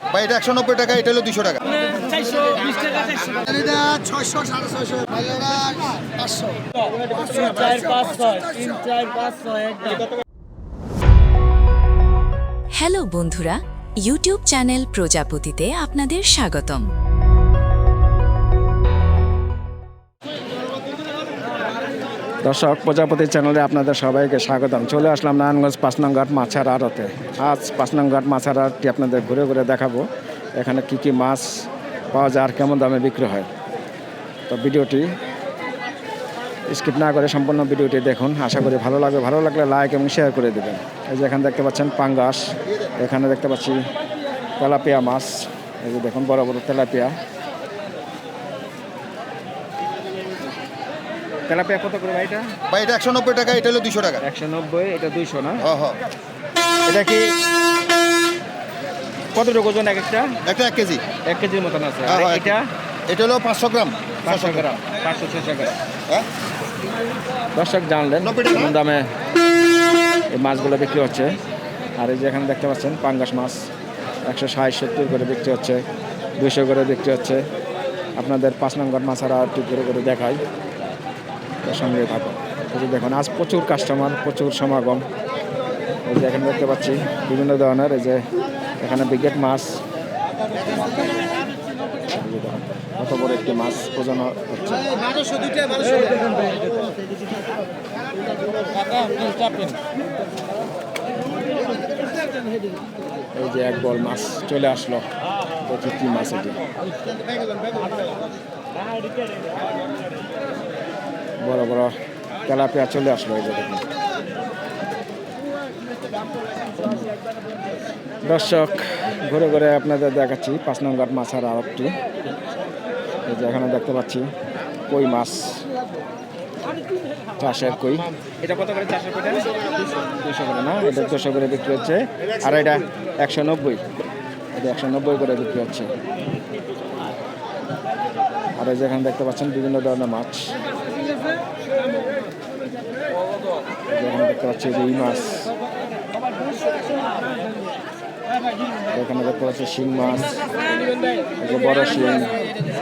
বা এটা একশো নব্বই টাকা, এটা হলো দুশো টাকা। হ্যালো বন্ধুরা, ইউটিউব চ্যানেল প্রজাপতিতে আপনাদের স্বাগতম। দর্শক, প্রজাপতি চ্যানেলে আপনাদের সবাইকে স্বাগতম। চলে আসলাম নারায়ণগঞ্জ পাঁচ নং ঘাট মাছের আড়তে। আজ পাঁচ নং ঘাট মাছের আড়তটি আপনাদের ঘুরে ঘুরে দেখাবো। এখানে কি কি মাছ পাওয়া যায় আর কেমন দামে বিক্রি হয়। তো ভিডিওটি স্কিপ না করে সম্পূর্ণ ভিডিওটি দেখুন। আশা করি ভালো লাগবে। ভালো লাগলে লাইক এবং শেয়ার করে দেবেন। এই যে এখানে দেখতে পাচ্ছেন পাঙ্গাস। এখানে দেখতে পাচ্ছি তেলাপিয়া মাছ। এই যে দেখুন বড় বড় তেলাপিয়া। তেলাপিয়া কত করে ভাই এটা? বা এটা একশো নব্বই টাকা এটা হলো দুশো টাকা। একশো নব্বই এটা দুইশো না? হ হ। এটা কি কতটুকু ওজন এক একটা? একটা এক কেজি। এক কেজির মতন আছে। হ্যাঁ, আর হ্যাঁ, এটা? এটা হলো পাঁচশো গ্রাম পাঁচশো গ্রাম পাঁচশো ছশো গ্রাম। হ্যাঁ? দর্শক জানলেন নব্বই টাকা। কোন দামে এই মাছগুলো বিক্রি হচ্ছে। আর এই যে এখানে দেখতে পাচ্ছেন পাঙ্গাস মাছ একশো ষাট সত্তর করে বিক্রি হচ্ছে দুশো করে বিক্রি হচ্ছে। আপনাদের পাঁচ নম্বর মাছ আর একটু করে করে দেখাই। তার সঙ্গে থাকুন দেখুন, আজ প্রচুর কাস্টমার প্রচুর সমাগম। এই যে এখানে দেখতে পাচ্ছি, বিভিন্ন ধরনের এই যে এখানে বিকেট মাছ। কত বড় একটি মাছ ওজন হচ্ছে। এই যে এক বল মাছ চলে আসলো। দেখি কি মাছ এটি। বড় বড় তেলাপিয়া চলে আসলো এই যে দর্শক ঘুরে ঘুরে আপনাদের দেখাচ্ছি পাঁচ নম্বর মাছের আরবটি এই যে এখানে দেখতে পাচ্ছি কই মাছ চাষের কই। এটা কত করে চাষের কইটা? দুশো করে না? এটা দুশো করে বিক্রি হচ্ছে। আর এটা একশো নব্বই। এটা একশো নব্বই করে বিক্রি হচ্ছে। আর এই যে এখানে দেখতে পাচ্ছেন বিভিন্ন ধরনের মাছ। এই যে এখানে দেখতে পাচ্ছি রুই মাছ। এখানে দেখতে পাচ্ছি শিং মাছ বড় শিং।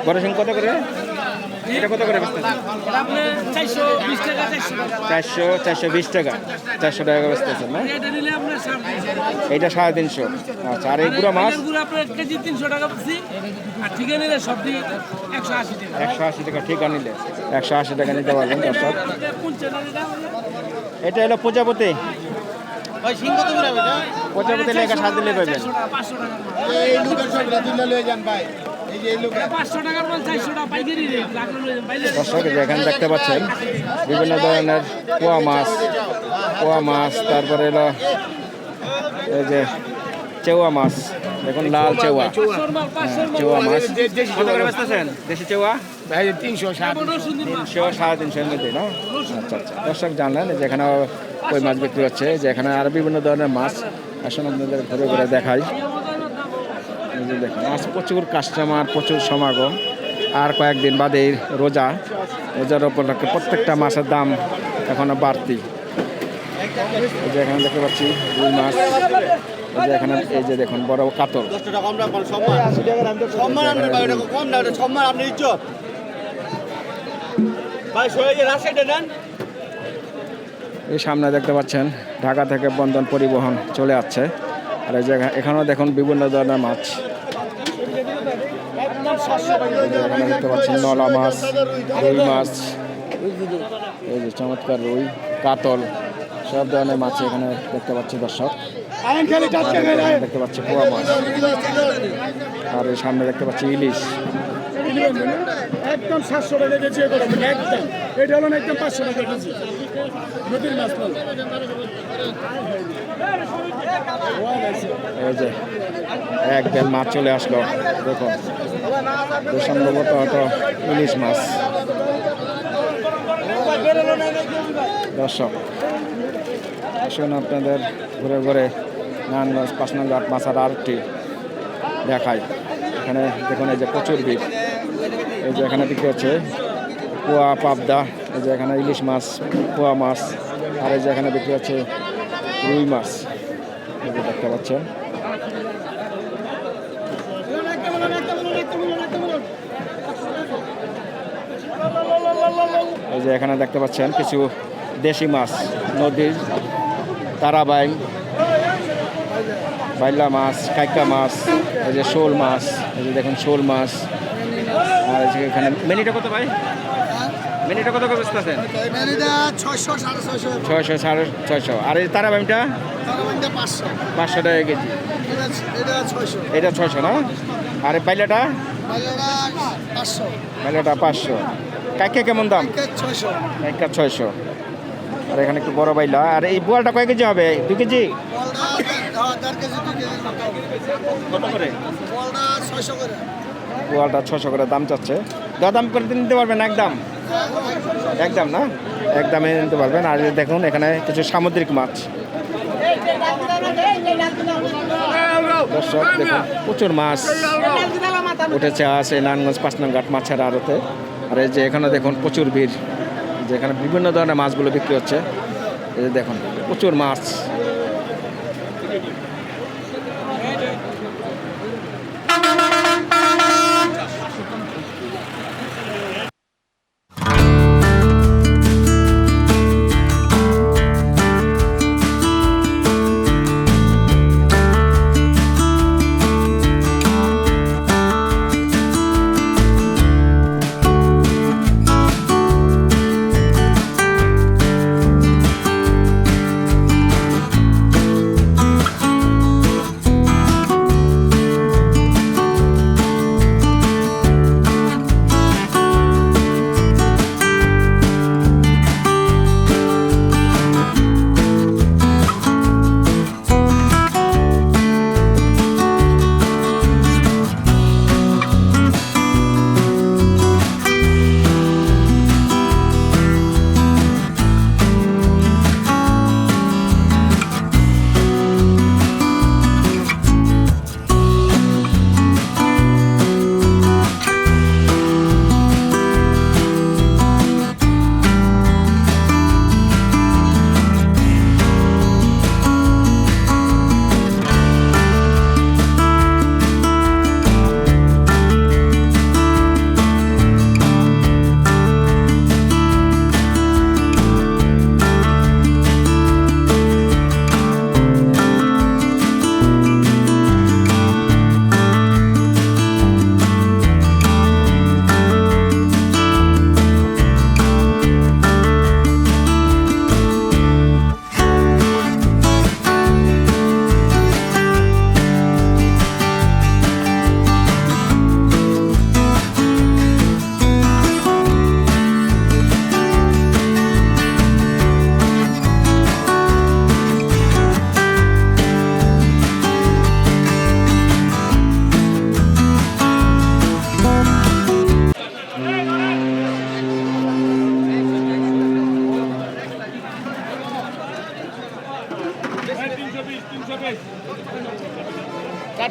বড় শিং কত করে? এটা কত করে বেচতেছে এটা আপনার চারশো বিশ টাকা চারশো বিশ টাকা। চারশো টাকা বেচতেছেন না? এটা সাড়ে তিনশো। এইটা সাড়ে তিনশো। আচ্ছা আর এই গুঁড়ো মাছ? একশো আশি টাকা। ঠিক নিলে। একশো আশি টাকা নিতে পারবেন দর্শক। এটা হলো প্রজাপতি। করে প্রজাপতি লেখা সাজিলে পাবেন। দর্শক এখানে দেখতে পাচ্ছেন বিভিন্ন ধরনের পোয়া মাছ পোয়া মাছ তারপরে এলো এই যে চেওয়া মাছ দেখুন লাল চেওয়া। মাল চেওয়া মাছ। কত করে বেচতেছেন? দেশি চেওয়া? তিনশো তিনশো সাড়ে তিনশোর মধ্যে না? আচ্ছা আচ্ছা। দর্শক জানলেন যে এখানে কই মাছ বিক্রি হচ্ছে যে এখানে আরও বিভিন্ন ধরনের মাছ আসুন আপনাদের ঘুরে ঘুরে দেখাই। এই যে দেখুন। আজ প্রচুর কাস্টমার, প্রচুর সমাগম। আর কয়েকদিন বাদে রোজা। রোজার উপলক্ষে প্রত্যেকটা মাছের দাম এখনও বাড়তি। এই যে এখানে দেখতে পাচ্ছি, রুই মাছ। এই যে এখানে, এই যে দেখুন, বড় যে নেন এই সামনে দেখতে পাচ্ছেন, ঢাকা থেকে বন্ধন পরিবহন চলে আসছে। আর এই জায়গা এখানেও দেখুন বিভিন্ন ধরনের মাছ। যে এখানে দেখতে পাচ্ছেন নলা মাছ রুই মাছ এই যে চমৎকার রুই কাতল সব ধরনের মাছ এখানে দেখতে পাচ্ছি দর্শক। দেখতে পাচ্ছি পোয়া মাছ। আর এই সামনে দেখতে পাচ্ছি ইলিশ। একদম সাতশো টাকা কেজি একদম। এটা হলো একদম পাঁচশো টাকা কেজি। নদীর মাছ এই যে এক বেল মাছ চলে আসলো। দেখুন। সম্ভবত হয়তো ইলিশ মাছ। দর্শক, আসুন আপনাদের ঘুরে ঘুরে নারায়ণগঞ্জ পাঁচ নম্বর আট মাছার আরটি দেখাই। এখানে দেখুন এই যে প্রচুর ভিড় এই যে এখানে বিক্রি হচ্ছে পোয়া, পাবদা, এই যে এখানে ইলিশ মাছ, পোয়া মাছ, আর এই যে এখানে বিক্রি হচ্ছে রুই মাছ। দেখতে পাচ্ছেন। যে এখানে দেখতে পাচ্ছেন কিছু দেশি মাছ নদীর তারাবাই বাইলা মাছ কাইকা মাছ এই যে শোল মাছ এই যে দেখুন শোল মাছ। আর এই যে এখানে মিনিটা কত ভাই? মিনিটা কত করে বেচতেছেন? ছয়শো সাড়ে ছয়শো। আর এই তারাবাইমটা পাঁচশো। টাকা কেজি। এটা ছয়শো। না? আর এই বাইলাটা বাইলাটা পাঁচশো। কাইকা কেমন দাম? ছয়শো। কাইকা ছয়শো। আর এখানে একটু বড় বাইলা। আর এই বোয়ালটা কয় কেজি হবে? দু কেজি? দেড় কেজি দু কেজি কত করে? বলটা ছয়শো করে। বোয়ালটা ছশো করে দাম চাচ্ছে। দাম করে নিতে পারবেন একদম? একদম না? একদমে নিতে পারবেন। আর দেখুন এখানে কিছু সামুদ্রিক মাছ। দর্শক দেখুন প্রচুর মাছ উঠেছে আছে নারায়ণগঞ্জ পাঁচ নং ঘাট মাছের আড়তে। আর এই যে এখানে দেখুন প্রচুর ভিড়। যেখানে বিভিন্ন ধরনের মাছগুলো বিক্রি হচ্ছে। এই যে দেখুন, প্রচুর মাছ।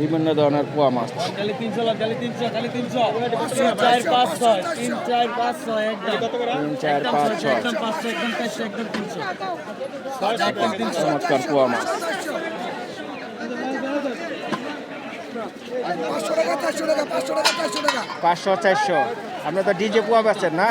বিভিন্ন ধরনের পোয়া মাছ। চমৎকার পোয়া মাছ। পাঁচশো চারশো। আপনি তো ডিজে পোয়া বেচছেন না?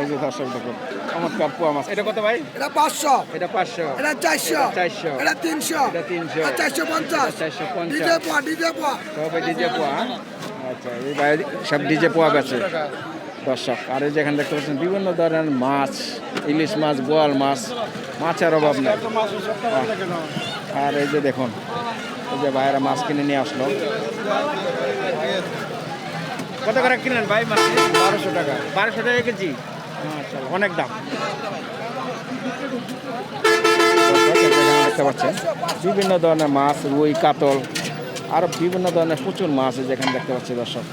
এই যে দর্শক দেখুন চমৎকার পোয়া মাছ। এটা কত ভাই? এটা পাঁচশো। এটা পাঁচশো। এটা চারশো। চারশো। এটা তিনশো। এটা তিনশো। চারশো পঞ্চাশ। চারশো পঞ্চাশ। ডিজে পোয়া ডিজে পোয়া সবাই ডিজে পোয়া হ্যাঁ? আচ্ছা এই বাইরে সব ডিজে পোয়া বেছে দর্শক আর এই যেখানে দেখতে পাচ্ছেন বিভিন্ন ধরনের মাছ ইলিশ মাছ বোয়াল মাছ মাছের অভাব নেই। আর এই যে দেখুন এই যে বাইরে মাছ কিনে নিয়ে আসলো। কত করে কিনেন ভাই মাছ বারোশো টাকা। বারোশো টাকা কেজি? অনেক দাম। দেখতে পাচ্ছেন বিভিন্ন ধরনের মাছ রুই কাতল আর বিভিন্ন ধরনের প্রচুর মাছ আছে যেখানে দেখতে পাচ্ছি দর্শক।